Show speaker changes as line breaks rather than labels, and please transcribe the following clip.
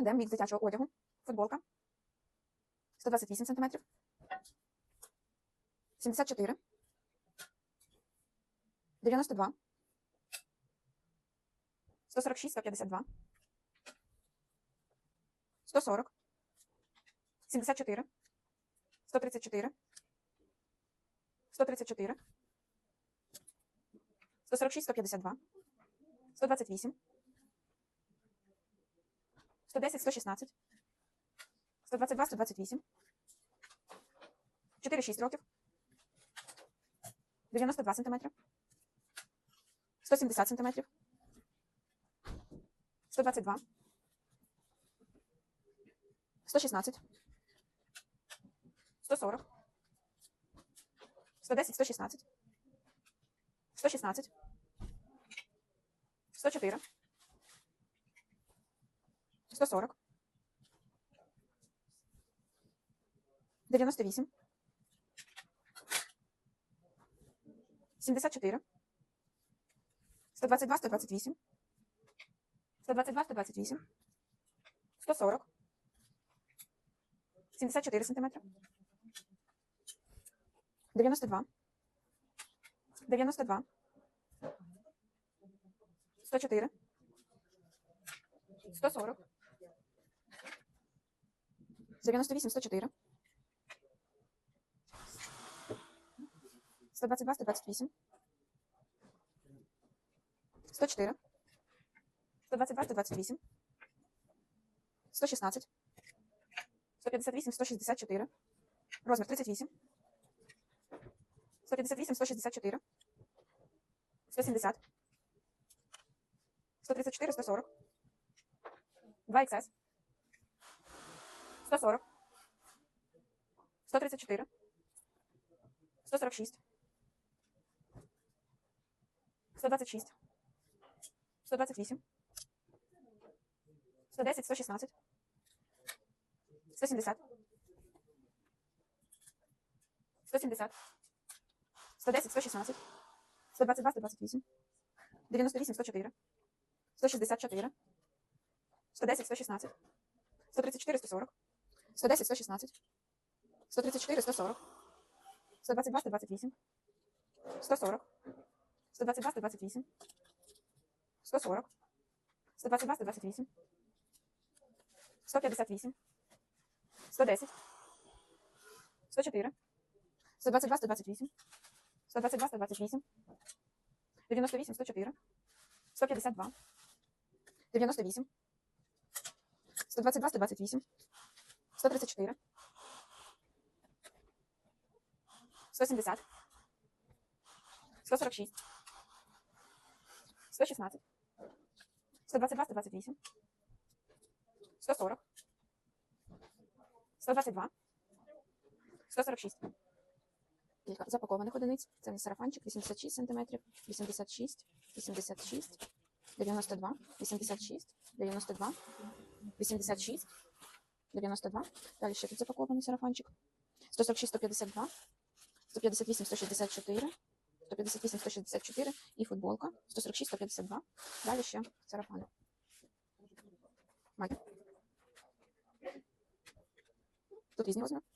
Йдемо від дитячого одягу. Футболка. 128 см. 74. 92. 146, 152. 140. 74. 134. 134. 146, 152. 128. 110, 116. 122, 128. 4-6 років. 92 сантиметри. 170 сантиметрів. 122. 116. 140. 110, 116. 116. 104. 140. 98. 74. 122, 128. 122, 128. 140. 74 сантиметра. 92. 92. 104. 140. 98, 104. 122, 128. 104. 122, 128. 116. 158, 164. Розмір 38. 158, 164. 170. 134, 140. 2XS. 140. 134. 146. 126. 128. 110, 116. 170. 170. 110, 116. 122, 128. 98, 104. 164. 110, 116. 134, 140. 110, 116. 134, 140. 122, 128. 140. 122, 128. 140. 122, 128. 158. 110. 104. 122, 128. 122, 128. 98, 104. 152. 98. 122, 128. 134. 170. 146. 116. 122, 128. 140. 122. 146. Кілька запакованих одиниць. Це нас сарафанчик 86 см, 86, 86, 92, 86, 92, 86, 92. Далі ще тут запакований сарафанчик. 146, 152, 158, 164, 158, 164 і футболка 146, 152. Далі ще сарафан. Мать. Тут різні розміри.